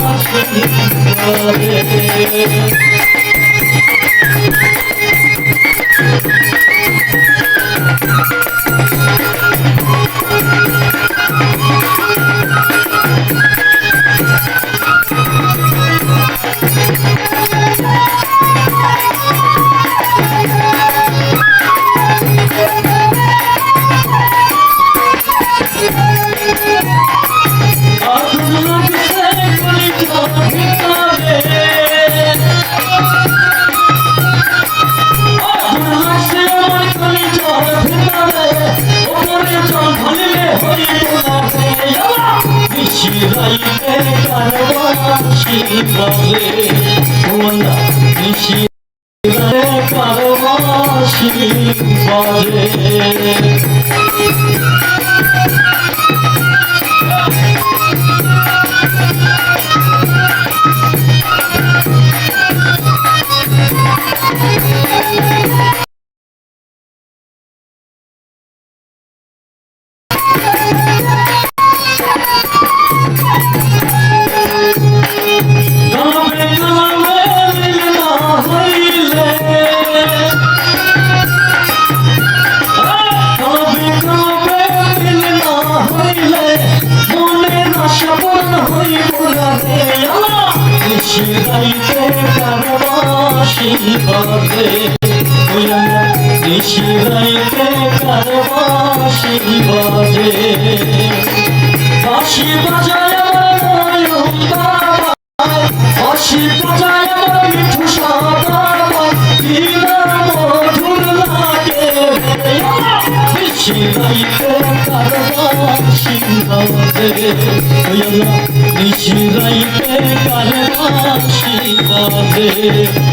কারবাসি মিশিরাইতে কারবাসি বলে ওনা মিশিরাইতে কারবাসি বলে কারবাসি বাজে নিশিরাইতে কারবাসি বাজে বাঁশি বাজায় বাঁশি বাজায় নিশিরাইতে কারবাসি বাজে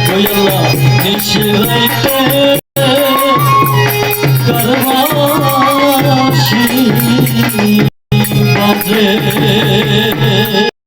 বাজে নিশিরাইতে